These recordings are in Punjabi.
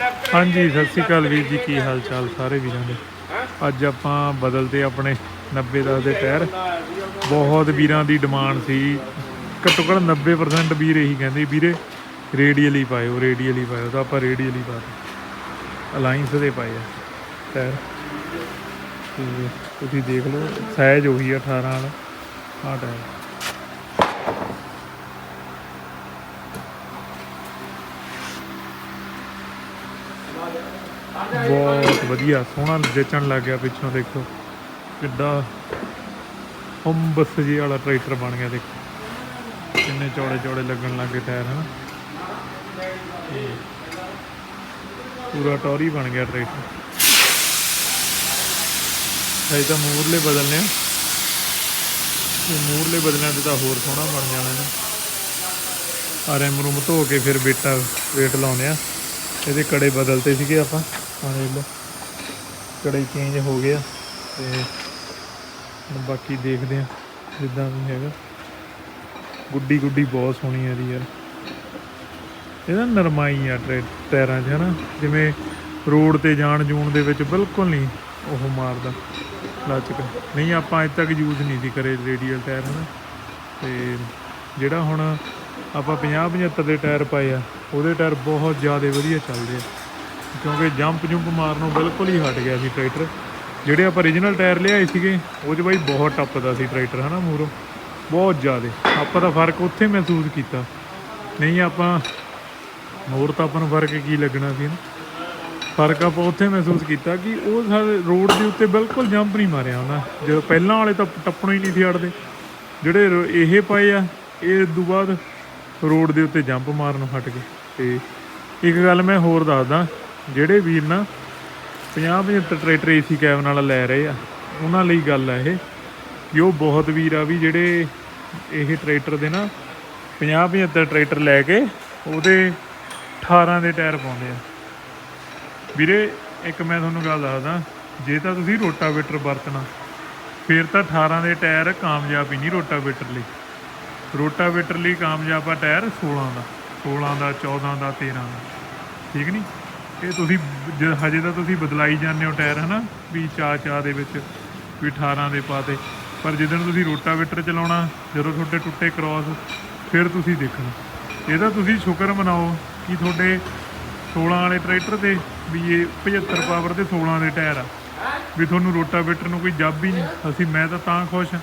ਹਾਂਜੀ, ਸਤਿ ਸ਼੍ਰੀ ਅਕਾਲ ਵੀਰ ਜੀ, ਕੀ ਹਾਲ ਚਾਲ ਸਾਰੇ ਵੀਰਾਂ ਦੇ? ਅੱਜ ਆਪਾਂ ਬਦਲਦੇ ਆਪਣੇ 90 ਦਾ ਦੇ ਟਾਇਰ ਬਹੁਤ ਵੀਰਾਂ ਦੀ ਡਿਮਾਂਡ ਸੀ। ਘੱਟੋ ਘੱਟ 90% ਵੀਰ ਇਹੀ ਕਹਿੰਦੇ ਵੀਰੇ, ਰੇਡੀਅਲੀ ਪਾਇਓ ਰੇਡੀਅਲੀ ਪਾਇਓ, ਤਾਂ ਆਪਾਂ ਰੇਡੀਅਲੀ ਪਾਤੇ ਅਲਾਈਨਸ ਦੇ ਪਾਏ ਆ ਟਾਇਰ ਤੇ ਤੁਸੀਂ ਦੇਖ ਲਓ ਸਾਈਜ਼ ਉਹੀ ਆ 18 ਵਾਲਾ, ਆਹ ਟਾਇਰ ਬਹੁਤ ਵਧੀਆ, ਸੋਹਣਾ ਜਚਣ ਲੱਗ ਗਿਆ ਪਿੱਛੋਂ, ਦੇਖੋ। ਕਿੱਡਾ ਹੰਬਸ ਜੀ ਵਾਲਾ ਟਰੈਕਟਰ ਬਣ ਗਿਆ, ਦੇਖੋ। ਕਿੰਨੇ ਚੌੜੇ ਚੌੜੇ ਲੱਗਣ ਲੱਗੇ ਟਾਇਰ, ਹਨ? ਪੂਰਾ ਟੌਰੀ ਬਣ ਗਿਆ ਟਰੈਕਟਰ। ਅਜੇ ਤਾਂ ਮੂਰਲੇ ਬਦਲਨੇ ਆ। ਤੇ ਮੂਰਲੇ ਬਦਲਣ ਤੇ ਤਾਂ ਹੋਰ ਸੋਹਣਾ ਬਣ ਜਾਣਾ ਨੇ। ਆ ਰੈਮ ਰੂਮ ਧੋ ਕੇ ਫਿਰ ਬੇਟਾ ਵੇਟ ਲਾਉਨੇ ਆ। ਇਹਦੇ ਕੜੇ ਬਦਲਤੇ ਸੀਗੇ ਆਪਾਂ। ਆਹ ਦੇਖ ਲਓ। ਕੜੇ ਚੇਂਜ ਹੋ ਗਏ ਆ ਤੇ ਬਾਕੀ ਦੇਖਦੇ ਆ ਜਿੱਦਾਂ ਵੀ ਹੈਗਾ। ਗੁੱਡੀ ਗੁੱਡੀ ਬਹੁਤ ਸੋਹਣੀ ਆ ਇਹਦੀ ਯਾਰ। ਇਹਦਾ ਨਰਮਾਈ ਆ ਟਰੈ- ਟਾਇਰਾਂ 'ਚ, ਹਨਾ? ਜਿਵੇਂ ਰੋਡ ਤੇ ਜਾਣ ਜੂਣ ਦੇ ਵਿੱਚ ਬਿਲਕੁਲ ਨਹੀਂ ਉਹ ਮਾਰਦਾ। ਲਚਕ। ਨਹੀਂ, ਆਪਾਂ ਅਜੇ ਤੱਕ ਯੂਜ਼ ਨਹੀਂ ਸੀ ਕਰੇ ਰੇਡੀਅਲ ਟਾਇਰ, ਹਨਾ? ਤੇ ਜਿਹੜਾ ਹੁਣ ਆਪਾਂ 50 75 ਦੇ ਟਾਇਰ ਪਾਏ ਆ, ਉਹਦੇ ਟਾਇਰ ਬਹੁਤ ਜ਼ਿਆਦਾ ਵਧੀਆ ਚੱਲਦੇ ਆ। ਕਿਉਂਕਿ ਜੰਪ ਜੰਪ ਮਾਰਨੋਂ ਬਿਲਕੁਲ ਹੀ ਹਟ ਗਿਆ ਸੀ ਟਰੈਕਟਰ। ਜਿਹੜੇ ਆਪਾਂ origignal ਟਾਇਰ ਲਿਆਏ ਸੀਗੇ, ਉਹ 'ਚ ਬਾਈ ਬਹੁਤ ਟੱਪਦਾ ਸੀ ਟਰੈਕਟਰ, ਹਨਾ ਮੂਰੋਂ? ਬਹੁਤ ਜ਼ਿਆਦਾ। ਆਪਾਂ ਦਾ ਫ਼ਰਕ ਉੱਥੇ ਮਹਿਸੂਸ ਕੀਤਾ। ਨਹੀਂ, ਆਪਾਂ, ਹੋਰ ਤਾਂ ਆਪਾਂ ਨੂੰ ਫ਼ਰਕ ਕੀ ਲੱਗਣਾ ਸੀ ਨਾ ਫ਼ਰਕ ਆਪਾਂ ਉੱਥੇ ਮਹਿਸੂਸ ਕੀਤਾ ਕਿ ਉਹ ਸਾਡੇ ਰੋਡ ਦੇ ਉੱਤੇ ਬਿਲਕੁਲ ਜੰਪ ਨਹੀਂ ਮਾਰਿਆ ਉਹਨਾਂ ਜਦੋਂ ਪਹਿਲਾਂ ਵਾਲੇ ਤਾਂ ਟੱਪਣੋਂ ਹੀ ਨਹੀਂ ਸੀ ਅੜਦੇ ਜਿਹੜੇ ਇਹ ਪਏ ਆ, ਇਹ ਤੋਂ ਬਾਅਦ ਰੋਡ ਦੇ ਉੱਤੇ ਜੰਪ ਮਾਰਨ ਹਟ ਗਏ। ਤੇ ਇੱਕ ਗੱਲ ਮੈਂ ਹੋਰ ਦੱਸਦਾ, ਜਿਹੜੇ ਵੀਰ ਨਾ 50 75 ਟਰੈਕਟਰ ਏਸੀ ਕੈਬ ਨਾਲ ਲੈ ਰਹੇ ਆ, ਉਹਨਾਂ ਲਈ ਗੱਲ ਆ ਇਹ ਕਿ ਉਹ ਬਹੁਤ ਵੀਰ ਆ ਵੀ ਜਿਹੜੇ ਇਹ ਟਰੈਕਟਰ ਦੇ ਨਾ 50 75 ਟਰੈਕਟਰ ਲੈ ਕੇ ਉਹਦੇ 18 ਦੇ ਟਾਇਰ ਪਾਉਂਦੇ ਆ। ਵੀਰੇ, ਇੱਕ ਮੈਂ ਤੁਹਾਨੂੰ ਗੱਲ ਦੱਸਦਾ, ਜੇ ਤਾਂ ਤੁਸੀਂ ਰੋਟਾਵੇਟਰ ਵਰਤਣਾ, ਫਿਰ ਤਾਂ 18 ਦੇ ਟਾਇਰ ਕਾਮਯਾਬ ਹੀ ਨਹੀਂ ਰੋਟਾਵੇਟਰ ਲਈ। ਰੋਟਾਵੇਟਰ ਲਈ ਕਾਮਯਾਬ ਆ ਟਾਇਰ 16 ਦਾ 16 ਦਾ 14 ਦਾ 13 ਦਾ। ਠੀਕ ਨਹੀਂ ਇਹ ਤੁਸੀਂ ਜ- ਹਜੇ ਤਾਂ ਤੁਸੀਂ ਬਦਲਾਈ ਜਾਂਦੇ ਹੋ ਟਾਇਰ, ਹਨਾ? ਵੀ ਚਾ ਚਾ ਦੇ ਵਿੱਚ, ਵੀ 18 ਦੇ ਪਾਤੇ ਪਰ ਜਿੱਦਣ ਤੁਸੀਂ ਰੋਟਾਵੇਟਰ ਚਲਾਉਣਾ, ਜਦੋਂ ਤੁਹਾਡੇ ਟੁੱਟੇ ਕ੍ਰਾਸ, ਫਿਰ ਤੁਸੀਂ ਦੇਖਣਾ। ਇਹਦਾ ਤੁਸੀਂ ਸ਼ੁਕਰ ਮਨਾਓ ਕਿ ਤੁਹਾਡੇ 16 ਵਾਲੇ ਟਰੈਕਟਰ ਤੇ ਵੀ ਇਹ 75 ਪਾਵਰ ਦੇ 16 ਦੇ ਟਾਇਰ ਆ। ਵੀ ਤੁਹਾਨੂੰ ਰੋਟਾਵੇਟਰ ਨੂੰ ਕੋਈ ਜੱਬ ਹੀ ਨਹੀਂ। ਅਸੀਂ, ਮੈਂ ਤਾਂ ਤਾਂ ਖੁਸ਼ ਹਾਂ।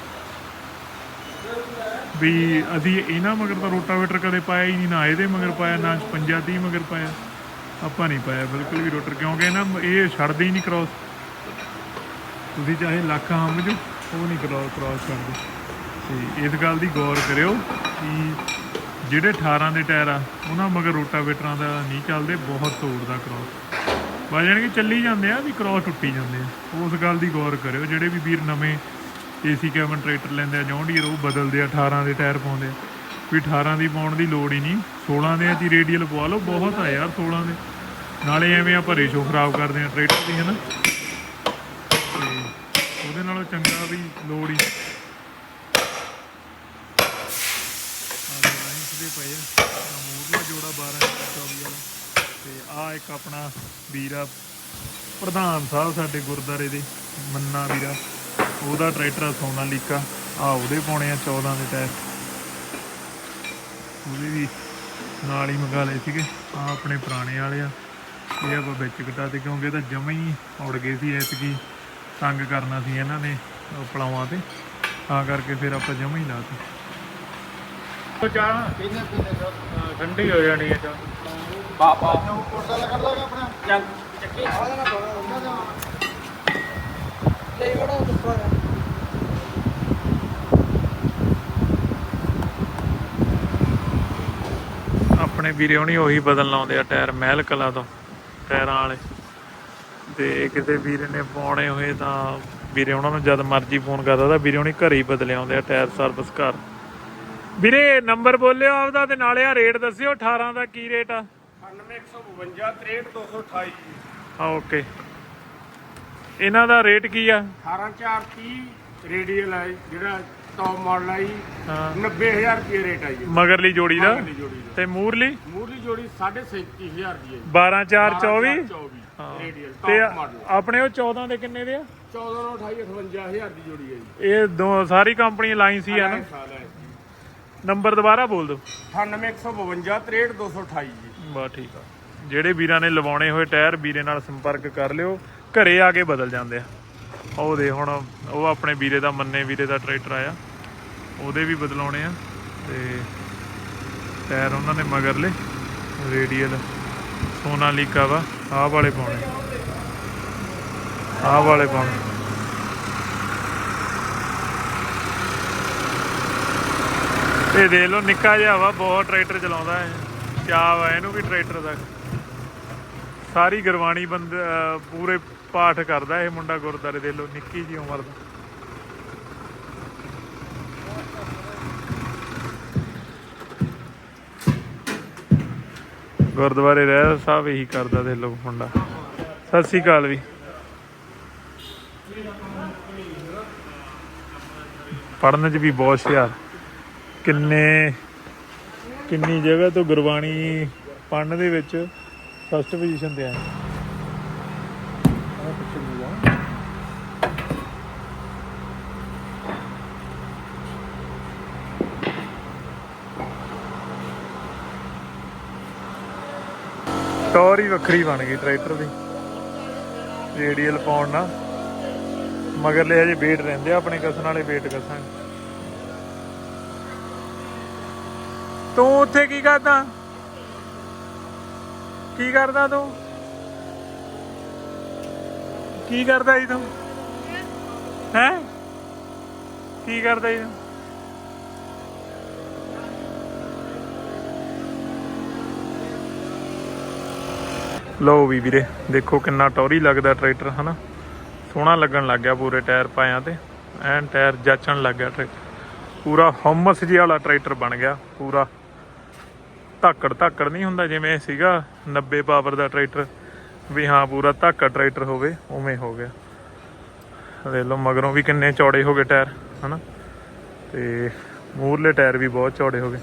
ਵੀ ਅਸੀਂ ਇਹਨਾਂ ਮਗਰ ਤਾਂ ਰੋਟਾਵੇਟਰ ਕਦੇ ਪਾਇਆ ਹੀ ਨਹੀਂ, ਨਾ ਇਹਦੇ ਮਗਰ ਪਾਇਆ, ਨਾ 55 ਮਗਰ ਪਾਇਆ। ਆਪਾਂ ਨਹੀਂ ਪਾਇਆ, ਬਿਲਕੁਲ ਵੀ ਰੋਟਰ, ਕਿਉਂਕਿ ਇਹਨਾਂ ਇਹ ਛੱਡਦੇ ਹੀ ਨਹੀਂ ਕ੍ਰਾਸ ਤੁਸੀਂ ਚਾਹੇ ਲੱਖ ਹੰਮ ਜੋ, ਉਹ ਨਹੀਂ ਕ੍ਰਾਸ ਕ੍ਰਾਸ ਕਰਦੇ। ਤੇ ਇਸ ਗੱਲ ਦੀ ਗੌਰ ਕਰਿਓ ਕਿ ਜਿਹੜੇ 18 ਦੇ ਟਾਇਰ ਆ, ਉਹਨਾਂ ਮਗਰ ਰੋਟਾਵੇਟਰਾਂ ਦਾ ਨਹੀਂ ਚੱਲਦੇ, ਬਹੁਤ ਤੋੜਦਾ ਕ੍ਰਾਸ ਵਾ ਜਾਣੀ ਕਿ ਚੱਲੀ ਜਾਂਦੇ ਆ, ਵੀ ਕ੍ਰਾਸ ਟੁੱਟੀ ਜਾਂਦੇ ਆ। ਉਸ ਗੱਲ ਦੀ ਗੌਰ ਕਰਿਓ, ਜਿਹੜੇ ਵੀ ਵੀਰ ਨਵੇਂ ਏਸੀ ਕੈਬਨ ਟਰੈਕਟਰ ਲੈਂਦੇ ਆ ਜੌਂਡੀਅਰ ਉਹ ਬਦਲਦੇ ਆ 18 ਦੇ ਟਾਇਰ ਪਾਉਂਦੇ ਆ। ਵੀ 18 ਦੀ ਪਾਉਣ ਦੀ ਲੋੜ ਹੀ ਨਹੀਂ 16 ਦੇ ਅਸੀਂ ਰੇਡੀਅਲ ਪਵਾ ਲਓ, ਬਹੁਤ ਆ ਯਾਰ 16 ਦੇ। ਨਾਲੇ ਐਵੇਂ ਆਪਾਂ ਰੇਸ਼ੋ ਖਰਾਬ ਕਰਦੇ ਆ ਟਰੈਕਟਰ ਦੀ, ਹਨਾ? ਤੇ ਉਹਦੇ ਨਾਲੋਂ ਚੰਗਾ ਵੀ ਲੋੜ ਹੀ। ਦੇ ਪਏ ਆ। ਮੂਰਲਾ ਜੋੜਾ 12 24 ਵਾਲਾ। ਤੇ ਆ ਇੱਕ ਆਪਣਾ ਵੀਰਾ, ਪ੍ਰਧਾਨ ਸਾਹਿਬ ਸਾਡੇ ਗੁਰਦਾਰੇ ਦੇ, ਮੰਨਾ ਵੀਰਾ। ਉਹਦਾ ਟਰੈਕਟਰ ਆ ਸੋਨਾਲੀਕਾ ਆ ਉਹਦੇ ਪਾਉਣੇ ਆ 14 ਦੇ ਟਾਇਰ ਉਹਦੇ ਵੀ ਨਾਲ ਹੀ ਮੰਗਾ ਲਏ ਸੀਗੇ। ਆ ਆਪਣੇ ਪੁਰਾਣੇ ਵਾਲੇ ਆ। ਇਹ ਆਪਾਂ ਵਿੱਚ ਕਟਾ ਤੇ ਕਿਉਂਕਿ ਇਹ ਤਾਂ ਜਮਾ ਹੀ ਉੜ ਗਏ ਸੀ ਐਤਕੀ। ਤੰਗ ਕਰਨਾ ਸੀ ਇਹਨਾਂ ਨੇ ਪਲਾਵਾਂ ਤੇ। ਤਾਂ ਕਰਕੇ ਫਿਰ ਆਪਾਂ ਜਮਾ ਹੀ ਲਾਤੀ। ਉਹ ਚਾਹ ਠੰਡੀ ਹੋ ਜਾਣੀ ਹੈ ਚਾਹ। ਬਾਪਾ ਕੋਟਾ ਲਗਾ ਆਪਣਾ ਚੱਲ ਚੱਕੀ ਲੈ ਬੜਾ ਦੁੱਪਾ ਆਪਣੇ ਵੀਰੇ ਹੁਣੀ ਉਹੀ ਬਦਲ ਲਾਉਂਦੇ ਆ ਟਾਇਰ ਮਹਿਲ ਕਲਾ ਤੋਂ ਟਾਇਰਾਂ ਵਾਲੇ। ਤੇ ਕਿਸੇ ਵੀਰੇ ਨੇ ਪਾਉਣੇ ਹੋਏ ਤਾਂ ਵੀਰੇ ਉਹਨਾਂ ਨੂੰ ਜਦ ਮਰਜ਼ੀ ਫੋਨ ਕਰਦਾ ਤਾਂ ਵੀਰੇ ਹੁਣੀ ਘਰੇ ਹੀ ਬਦਲੇ ਆਉਂਦੇ ਆ ਟਾਇਰ ਸਰਵਿਸ ਘਰ। ਵੀਰੇ ਨੰਬਰ ਬੋਲਿਓ ਆਪਦਾ ਤੇ ਨਾਲੇ ਆ ਰੇਟ ਦੱਸਿਓ 18 ਦਾ ਕੀ ਰੇਟ ਆ? 9152 63228 ਆ ਓਕੇ ਇਹਨਾਂ ਦਾ ਰੇਟ ਕੀ ਆ? 18430 ਰੇਡੀਅਲ ਹੈ ਜਿਹੜਾ ਟੌਪ ਮਾਡਲ ਆ ਜੀ। ਹਾਂ। 90000 ਰੁਪਏ ਰੇਟ ਆ ਜੀ। ਮਗਰਲੀ ਜੋੜੀ ਦਾ? ਮਗਰਲੀ ਜੋੜੀ ਦਾ। ਤੇ ਮੂਰਲੀ? ਮੂਰਲੀ ਜੋੜੀ 37500 ਦੀ ਹੈ ਜੀ। 12 4 24 24 ਰੇਡੀਅਲ ਤੇ ਟੌਪ ਮਾਡਲ ਆਪਣੇ ਉਹ 14 ਦੇ ਕਿੰਨੇ ਦੇ ਆ? 14 ਨੂੰ 28 58000 ਦੀ ਜੋੜੀ ਹੈ ਜੀ। ਇਹ ਦੋ ਸਾਰੀ ਕੰਪਨੀ ਲਾਈਨ ਸੀ ਆ ਨਾ? ਸਾਲ ਹੈ ਨੰਬਰ ਦੁਬਾਰਾ ਬੋਲ ਦਿਓ। 98152 63228 ਜੀ। ਬਾ ਠੀਕ ਆ। ਜਿਹੜੇ ਵੀਰਾਂ ਨੇ ਲਵਾਉਣੇ ਹੋਏ ਟਾਇਰ ਵੀਰੇ ਨਾਲ ਸੰਪਰਕ ਕਰ ਲਿਓ। ਘਰੇ ਆ ਕੇ ਬਦਲ ਜਾਂਦੇ ਆ। ਉਹ ਦੇ ਹੁਣ ਉਹ ਆਪਣੇ ਵੀਰੇ ਦਾ ਮੰਨੇ ਵੀਰੇ ਦਾ ਟਰੈਕਟਰ ਆਇਆ। ਉਹਦੇ ਵੀ ਬਦਲਾਉਣੇ ਆ ਤੇ ਟਾਇਰ ਉਹਨਾਂ ਨੇ ਮਗਰਲੇ, ਰੇਡੀਅਲ ਸੋਨਾਲੀਕਾ ਵਾ ਆਹ ਵਾਲੇ ਪਾਉਣੇ। ਆਹ ਵਾਲੇ ਪਾਉਣੇ। ਇਹ ਦੇ ਲੋ ਨਿੱਕਾ ਜਿਹਾ ਵਾ, ਬਹੁਤ ਟਰੈਕਟਰ ਚਲਾਉਂਦਾ ਹੈ ਚਾਹ ਵਾ, ਇਹਨੂੰ ਵੀ ਟਰੈਕਟਰ ਦਾ। ਸਾਰੀ ਗੁਰਬਾਣੀ ਬੰਦ, ਅਹ, ਪੂਰੇ ਪਾਠ ਕਰਦਾ ਇਹ ਮੁੰਡਾ ਗੁਰਦਾਰੇ ਦੇ ਲੋ ਨਿੱਕੀ ਜੀ ਉਮਰ ਦਾ। ਗੁਰਦੁਆਰੇ ਰਹਿ ਸਾਹਿਬ ਇਹੀ ਕਰਦਾ ਦੇ ਲੋ ਮੁੰਡਾ। ਸਤਿ ਸ੍ਰੀ ਅਕਾਲ ਵੀ। ਪੜਨ ਚ ਵੀ ਬਹੁਤ ਹੁਸ਼ਿਆਰ। ਕਿੰਨੇ, ਕਿੰਨੀ ਜਗ੍ਹਾ ਤੋਂ ਗੁਰਬਾਣੀ ਪੜਨ ਦੇ ਵਿੱਚ ਫਸਟ ਪੋਜੀਸ਼ਨ ਤੇ ਆਇਆ ਆਹ ਪਿੱਛੇ ਨੂੰ ਜਾ। ਟੌਰ ਹੀ ਵੱਖਰੀ ਬਣ ਗਈ ਟਰੈਕਟਰ ਦੀ। ਰੇਡੀਅਲ ਪਾਉਣ ਨਾਲ। ਮਗਰਲੇ ਹਜੇ ਵੇਟ ਰਹਿੰਦੇ ਆ ਆਪਣੇ ਕਸਣ ਵਾਲੇ ਵੇਟ ਕਸਾਂਗੇ। ਤੂੰ ਉੱਥੇ ਕੀ ਕਰਦਾ? ਕੀ ਕਰਦਾ ਤੂੰ? ਕੀ ਕਰਦਾ ਜੀ ਤੂੰ? ਹੈ? ਕੀ ਕਰਦਾ ਜੀ ਤੂੰ? ਲਓ ਵੀ ਵੀਰੇ, ਦੇਖੋ ਕਿੰਨਾ ਟੌਰੀ ਲੱਗਦਾ ਟਰੈਕਟਰ, ਹਨਾ? ਸੋਹਣਾ ਲੱਗਣ ਲੱਗ ਗਿਆ ਪੂਰੇ ਟਾਇਰ ਪਾਇਆਂ ਤੇ। ਐਨ ਟਾਇਰ ਜਾਚਣ ਲੱਗ ਗਿਆ ਟਰੈਕਟਰ। ਪੂਰਾ ਹਮਸ ਜਿਹਾ ਵਾਲਾ ਟਰੈਕਟਰ ਬਣ ਗਿਆ, ਪੂਰਾ। ਧਾਕੜ ਧਾਕੜ ਨਹੀਂ ਹੁੰਦਾ ਜਿਵੇਂ ਸੀਗਾ 90 ਪਾਵਰ ਦਾ ਟਰੈਕਟਰ, ਵੀ ਹਾਂ ਪੂਰਾ ਧਾਕੜ ਟਰੈਕਟਰ ਹੋਵੇ, ਉਵੇਂ ਹੋ ਗਿਆ। ਦੇਖ ਲਓ, ਮਗਰੋਂ ਵੀ ਕਿੰਨੇ ਚੌੜੇ ਹੋ ਗਏ ਟਾਇਰ, ਹਨਾ? ਤੇ ਮੂਰਲੇ ਟਾਇਰ ਵੀ ਬਹੁਤ ਚੌੜੇ ਹੋ ਗਏ।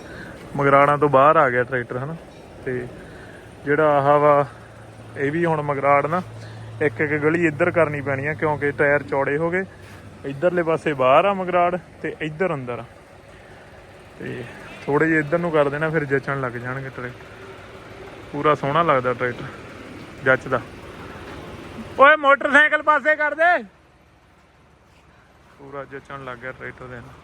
ਮਗਰਾੜਾਂ ਤੋਂ ਬਾਹਰ ਆ ਗਿਆ ਟਰੈਕਟਰ, ਹਨਾ? ਤੇ ਜਿਹੜਾ ਆਹ ਵਾ, ਇਹ ਵੀ ਹੁਣ ਮਗਰਾੜ ਨਾ, ਇੱਕ ਇੱਕ ਗਲੀ ਇੱਧਰ ਕਰਨੀ ਪੈਣੀ ਆ, ਕਿਉਂਕਿ ਟਾਇਰ ਚੌੜੇ ਹੋ ਗਏ। ਇੱਧਰਲੇ ਪਾਸੇ ਬਾਹਰ ਆ ਮਗਰਾੜ ਤੇ ਇੱਧਰ ਅੰਦਰ ਆ। ਤੇ ਥੋੜੇ ਜਿਹਾ ਇੱਧਰ ਨੂੰ ਕਰ ਦੇਣਾ, ਫਿਰ ਜੱਚਣ ਲੱਗ ਜਾਣਗੇ ਟਰੈਕਟਰ। ਪੂਰਾ ਸੋਹਣਾ ਲੱਗਦਾ ਟਰੈਕਟਰ, ਜੱਚਦਾ। ਓਏ, ਮੋਟਰਸਾਈਕਲ ਪਾਸੇ ਕਰ ਦੇ। ਪੂਰਾ ਜੱਚਣ ਲੱਗ ਗਿਆ ਟਰੈਕਟਰ ਦੇ ਨਾਲ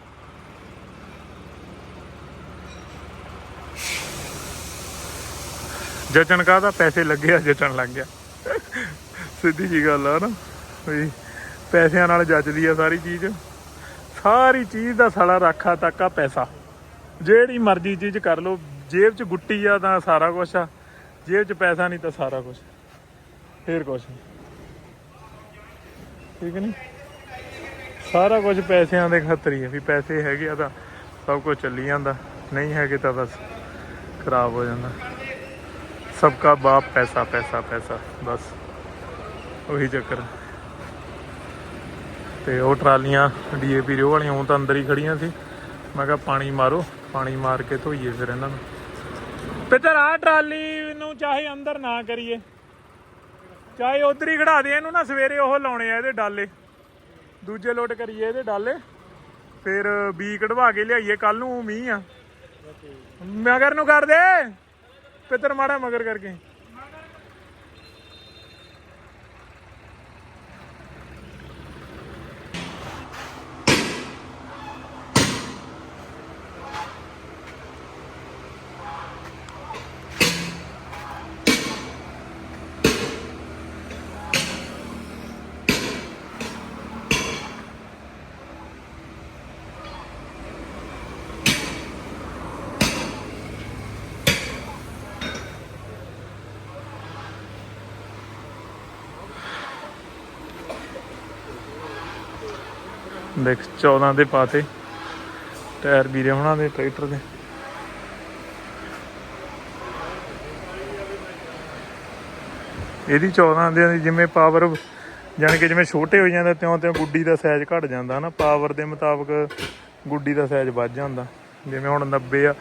ਜਚਣ ਕਾਹਦਾ? ਪੈਸੇ ਲੱਗੇ ਆ, ਜਚਣ ਲੱਗ ਗਿਆ। ਸਿੱਧੀ ਜੀ ਗੱਲ ਆ ਨਾ, ਵੀ ਪੈਸਿਆਂ ਨਾਲ ਜੱਜਦੀ ਆ ਸਾਰੀ ਚੀਜ਼। ਸਾਰੀ ਚੀਜ਼ ਦਾ ਸਾਲਾ ਰਾਖਾ ਤੱਕ ਆ ਪੈਸਾ। ਜਿਹੜੀ ਮਰਜ਼ੀ ਚੀਜ਼ ਕਰ ਲਓ, ਜੇਬ 'ਚ ਗੁੱਟੀ ਆ ਤਾਂ ਸਾਰਾ ਕੁਝ ਆ, ਜੇਬ 'ਚ ਪੈਸਾ ਨਹੀਂ ਤਾਂ ਸਾਰਾ ਕੁਝ ਫੇਰ ਕੁਝ ਠੀਕ ਨਹੀਂ ਸਾਰਾ ਕੁਝ ਪੈਸਿਆਂ ਦੇ ਖਾਤਰ ਹੀ ਹੈ ਵੀ ਪੈਸੇ ਹੈਗੇ ਆ ਤਾਂ ਸਭ ਕੁਝ ਚੱਲੀ ਜਾਂਦਾ, ਨਹੀਂ ਹੈਗੇ ਤਾਂ ਬਸ ਖਰਾਬ ਹੋ ਜਾਂਦਾ। ਸਭ ਕਾ ਬਾਪ ਪੈਸਾ ਪੈਸਾ ਪੈਸਾ, ਬਸ। ਉਹੀ ਚੱਕਰ। ਤੇ ਉਹ ਟਰਾਲੀਆਂ ਡੀਏਪੀ ਰਿਓ ਵਾਲੀਆਂ, ਉਹ ਤਾਂ ਅੰਦਰ ਹੀ ਖੜੀਆਂ ਸੀ। ਮੈਂ ਕਿਹਾ, ਪਾਣੀ ਮਾਰੋ। ਪਾਣੀ ਮਾਰ ਕੇ ਧੋਈਏ ਫਿਰ ਇਹਨਾਂ ਨੂੰ। ਪਿੱਤਰ ਆ ਟਰਾਲੀ ਨੂੰ ਚਾਹੇ ਅੰਦਰ ਨਾ ਕਰੀਏ। ਚਾਹੇ ਉਧਰ ਹੀ ਖੜਾ ਦੇ, ਇਹਨੂੰ ਨਾ ਸਵੇਰੇ ਉਹ ਲਾਉਣੇ ਆ ਇਹਦੇ ਡਾਲੇ। ਦੂਜੇ ਲੋਟ ਕਰੀਏ ਇਹਦੇ ਡਾਲੇ। ਫਿਰ ਬੀ ਕਢਵਾ ਕੇ ਲਿਆਈਏ ਕੱਲ ਨੂੰ ਮੀਂਹ ਆ। ਮਗਰ ਨੂੰ ਕਰ ਦੇ। ਪਿੱਤਰ ਮਾੜਾ ਮਗਰ ਕਰਕੇ। ਦੇਖ 14 ਦੇ ਪਾਤੇ। ਟਾਇਰ ਵੀਰੇ ਉਹਨਾਂ ਦੇ, ਟਰੈਕਟਰ ਦੇ। ਇਹਦੀ 14 ਦੇ ਜਿਵੇਂ ਪਾਵਰ ਜਾਣੀ ਕਿ ਜਿਵੇਂ ਛੋਟੇ ਹੋ ਜਾਂਦਾ, ਤਿਉਂ ਤਿਉਂ ਗੁੱਡੀ ਦਾ ਸਾਈਜ਼ ਘਟ ਜਾਂਦਾ ਨਾ ਪਾਵਰ ਦੇ ਮੁਤਾਬਕ ਗੁੱਡੀ ਦਾ ਸਾਈਜ਼ ਵੱਧ ਜਾਂਦਾ। ਜਿਵੇਂ ਹੁਣ 90 ਆ,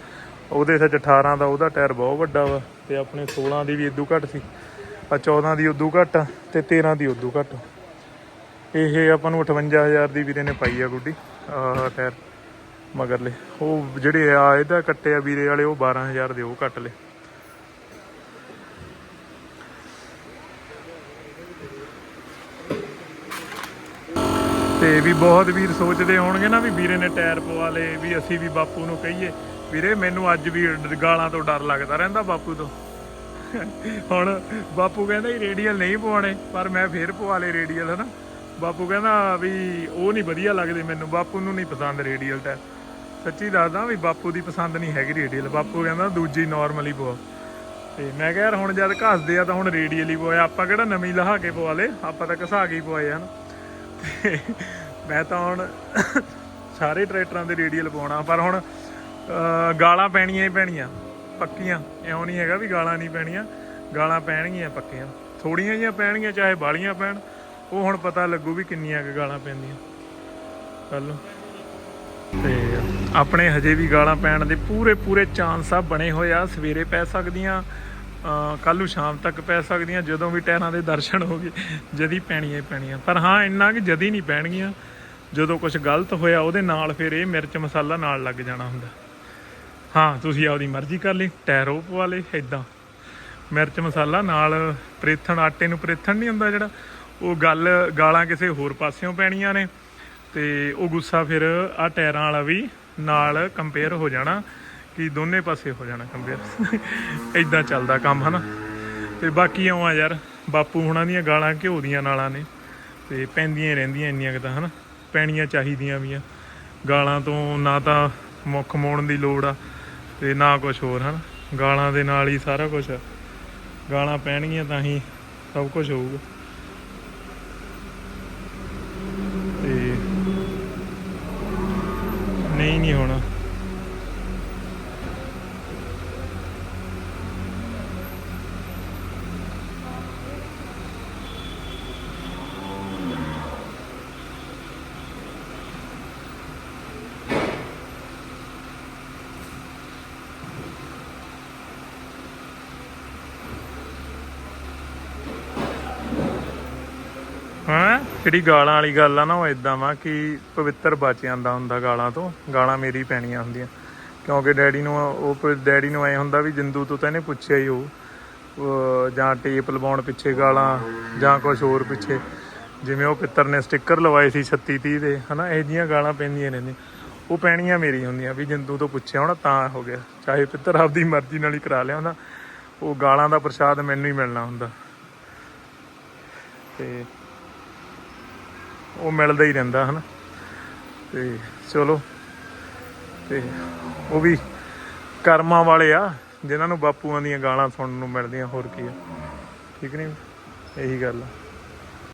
ਉਹਦੇ ਸੱਚ 18 ਦਾ ਉਹਦਾ ਟਾਇਰ ਬਹੁਤ ਵੱਡਾ ਵਾ, ਤੇ ਆਪਣੇ 16 ਦੀ ਵੀ ਇਦੋਂ ਘੱਟ ਸੀ। ਆ 14 ਦੀ ਉਦੋਂ ਘੱਟ ਆ ਤੇ 13 ਦੀ ਉਦੋਂ ਘੱਟ। ਇਹ ਆਪਾਂ ਨੂੰ 58000 ਦੀ ਵੀਰੇ ਨੇ ਪਾਈ ਆ ਗੁੱਡੀ, ਆਹ ਟਾਇਰ ਮਗਰਲੇ ਉਹ ਜਿਹੜੇ ਆ, ਇਹਦਾ ਕੱਟਿਆ ਵੀਰੇ ਵਾਲੇ, ਉਹ 12000 ਦੇ, ਉਹ ਕੱਟ ਲਏ ਤੇ ਵੀ ਬਹੁਤ ਵੀਰ ਸੋਚਦੇ ਹੋਣਗੇ ਨਾ ਵੀ ਵੀਰੇ ਨੇ ਟਾਇਰ ਪਵਾ ਲਏ, ਵੀ ਅਸੀਂ ਵੀ ਬਾਪੂ ਨੂੰ ਕਹੀਏ। ਵੀਰੇ, ਮੈਨੂੰ ਅੱਜ ਵੀ ਗਾਲਾਂ ਤੋਂ ਡਰ ਲੱਗਦਾ ਰਹਿੰਦਾ ਬਾਪੂ ਤੋਂ। ਹੁਣ ਬਾਪੂ ਕਹਿੰਦਾ ਹੀ ਰੇਡੀਅਲ ਨਹੀਂ ਪਵਾਉਣੇ, ਪਰ ਮੈਂ ਫੇਰ ਪਵਾ ਲਏ ਰੇਡੀਅਲ, ਹਨਾ? ਬਾਪੂ ਕਹਿੰਦਾ ਵੀ ਉਹ ਨਹੀਂ ਵਧੀਆ ਲੱਗਦੇ ਮੈਨੂੰ, ਬਾਪੂ ਨੂੰ ਨਹੀਂ ਪਸੰਦ ਰੇਡੀਅਲ ਟਾਇਰ ਸੱਚੀ ਦੱਸਦਾ ਵੀ ਬਾਪੂ ਦੀ ਪਸੰਦ ਨਹੀਂ ਹੈਗੀ ਰੇਡੀਅਲ ਬਾਪੂ ਕਹਿੰਦਾ ਦੂਜੀ ਨਾਰਮਲੀ ਪਵਾ। ਤੇ ਮੈਂ ਕਿਹਾ ਯਾਰ ਹੁਣ ਜਦ ਘਸਦੇ ਆ ਤਾਂ ਹੁਣ ਰੇਡੀਅਲ ਹੀ ਪਵਾਇਆ। ਆਪਾਂ ਕਿਹੜਾ ਨਵੀਂ ਲਹਾ ਕੇ ਪਵਾ ਲੇ ਆਪਾਂ ਤਾਂ ਘਸਾ ਕੇ ਹੀ ਪਵਾਏ ਹਨ ਤੇ ਮੈਂ ਤਾਂ ਹੁਣ ਸਾਰੇ ਟਰੈਕਟਰਾਂ ਦੇ ਰੇਡੀਅਲ ਪਾਉਣਾ। ਪਰ ਹੁਣ ਗਾਲਾਂ ਪੈਣੀਆਂ ਹੀ ਪੈਣੀਆਂ, ਪੱਕੀਆਂ। ਐਉਂ ਨਹੀਂ ਹੈਗਾ ਵੀ ਗਾਲਾਂ ਨਹੀਂ ਪੈਣੀਆਂ। ਗਾਲਾਂ ਪੈਣਗੀਆਂ ਪੱਕੀਆਂ। ਥੋੜੀਆਂ ਜਿਹੀਆਂ ਪੈਣਗੀਆਂ, ਚਾਹੇ ਬਾਲੀਆਂ ਪੈਣ। ਉਹ ਹੁਣ ਪਤਾ ਲੱਗੂ ਵੀ ਕਿੰਨੀਆਂ ਕੁ ਗਾਲਾਂ ਪੈਂਦੀਆਂ। ਕੱਲ ਨੂੰ। ਤੇ ਆਪਣੇ ਹਜੇ ਵੀ ਗਾਲਾਂ ਪੈਣ ਦੇ ਪੂਰੇ ਪੂਰੇ ਚਾਂਸ ਆ, ਬਣੇ ਹੋਏ ਆ। ਸਵੇਰੇ ਪੈ ਸਕਦੀਆਂ ਕੱਲ ਨੂੰ ਸ਼ਾਮ ਤੱਕ ਪੈ ਸਕਦੀਆਂ, ਜਦੋਂ ਵੀ ਟੈਰਾਂ ਦੇ ਦਰਸ਼ਨ ਹੋ ਗਏ, ਜਦੀ ਪੈਣੀਆਂ ਹੀ ਪੈਣੀਆਂ। ਪਰ ਹਾਂ, ਇੰਨਾ ਕਿ ਜਦੀ ਨਹੀਂ ਪੈਣਗੀਆਂ। ਜਦੋਂ ਕੁਝ ਗਲਤ ਹੋਇਆ, ਉਹਦੇ ਨਾਲ ਫਿਰ ਇਹ ਮਿਰਚ ਮਸਾਲਾ ਨਾਲ ਲੱਗ ਜਾਣਾ ਹੁੰਦਾ। ਹਾਂ, ਤੁਸੀਂ ਆਪਦੀ ਮਰਜ਼ੀ ਕਰ ਲਈ ਟੈਰੋ ਪਵਾ ਲੇ ਇਦਾਂ ਮਿਰਚ ਮਸਾਲਾ ਨਾਲ ਪ੍ਰੇਥਣ, ਆਟੇ ਨੂੰ ਪ੍ਰੇਥਣ ਨਹੀਂ ਹੁੰਦਾ ਜਿਹੜਾ। ਉਹ ਗੱਲ ਗਾਲਾਂ ਕਿਸੇ ਹੋਰ ਪਾਸਿਓਂ ਪੈਣੀਆਂ ਨੇ ਤੇ ਉਹ ਗੁੱਸਾ ਫਿਰ ਆ ਟਾਇਰਾਂ ਵਾਲਾ ਵੀ ਨਾਲ ਕੰਪੇਅਰ ਹੋ ਜਾਣਾ ਕਿ ਦੋਨੇ ਪਾਸੇ ਹੋ ਜਾਣਾ ਕੰਪੇਅਰ ਇਦਾਂ ਚੱਲਦਾ ਕੰਮ, ਹਨਾ? ਤੇ ਬਾਕੀ ਆਉਂ ਯਾਰ, ਬਾਪੂ ਹੁਣਾਂ ਦੀਆਂ ਗਾਲਾਂ ਘਿਓ ਦੀਆਂ ਨਾਲਾਂ ਨੇ ਤੇ ਪੈਂਦੀਆਂ ਹੀ ਰਹਿੰਦੀਆਂ ਇੰਨੀਆਂ ਕੁ ਤਾਂ, ਹਨਾ? ਪੈਣੀਆਂ ਚਾਹੀਦੀਆਂ ਵੀ ਆ। ਗਾਲਾਂ ਤੋਂ ਨਾ ਤਾਂ ਮੁੱਖ ਮੋੜਨ ਦੀ ਲੋੜ ਆ ਤੇ ਨਾ ਕੁਝ ਹੋਰ, ਹਨ? ਗਾਲਾਂ ਦੇ ਨਾਲ ਹੀ ਸਾਰਾ ਕੁਝ ਗਾਲਾਂ ਪੈਣਗੀਆਂ ਤਾਂ ਹੀ ਸਭ ਕੁਝ ਹੋਊਗਾ ਤੇ ਨਹੀਂ ਨਹੀਂ ਹੋਣਾ ਹਾਂ ਜਿਹੜੀ ਗਾਲਾਂ ਵਾਲੀ ਗੱਲ ਆ ਨਾ, ਉਹ ਇਦਾਂ ਵਾ ਕਿ ਪਵਿੱਤਰ ਬਚ ਜਾਂਦਾ ਹੁੰਦਾ ਗਾਲਾਂ ਤੋਂ, ਗਾਲਾਂ ਮੇਰੀ ਪੈਣੀਆਂ ਹੁੰਦੀਆਂ। ਕਿਉਂਕਿ ਡੈਡੀ ਨੂੰ, ਉਹ ਪ- ਡੈਡੀ ਨੂੰ ਐ ਹੁੰਦਾ ਵੀ ਜਿੰਦੂ ਤੋਂ ਤਾਂ ਇਹਨੇ ਪੁੱਛਿਆ ਹੀ ਉਹ ਜਾਂ ਟੇਪ ਲਵਾਉਣ ਪਿੱਛੇ ਗਾਲਾਂ, ਜਾਂ ਕੁਝ ਹੋਰ ਪਿੱਛੇ। ਜਿਵੇਂ ਉਹ ਪਿੱਤਰ ਨੇ ਸਟicker ਲਵਾਏ ਸੀ 36 30 ਦੇ, ਹਨਾ, ਇਹ ਜੀਆਂ ਗਾਲਾਂ ਪੈਂਦੀਆਂ ਰਹਿੰਦੀਆਂ ਉਹ ਪੈਣੀਆਂ ਮੇਰੀ ਹੁੰਦੀਆਂ ਵੀ ਜਿੰਦੂ ਤੋਂ ਪੁੱਛਿਆ ਹੋਣਾ ਤਾਂ ਹੋ ਗਿਆ। ਚਾਹੇ ਪਿੱਤਰ ਆਪਦੀ ਮਰਜ਼ੀ ਨਾਲ ਹੀ ਕਰਾ ਲਿਆ ਹੁੰਦਾ ਉਹ ਗਾਲਾਂ ਦਾ ਪ੍ਰਸ਼ਾਦ ਮੈਨੂੰ ਹੀ ਮਿਲਣਾ ਹੁੰਦਾ। ਤੇ ਉਹ ਮਿਲਦਾ ਹੀ ਰਹਿੰਦਾ, ਹਨ। ਤੇ ਚਲੋ, ਤੇ ਉਹ ਵੀ ਕਰਮਾਂ ਵਾਲੇ ਆ, ਜਿਨ੍ਹਾਂ ਨੂੰ ਬਾਪੂਆਂ ਦੀਆਂ ਗਾਲਾਂ ਸੁਣਨ ਨੂੰ ਮਿਲਦੀਆਂ, ਹੋਰ ਕੀ ਆ। ਠੀਕ ਨਹੀਂ ਇਹੀ ਗੱਲ ਆ।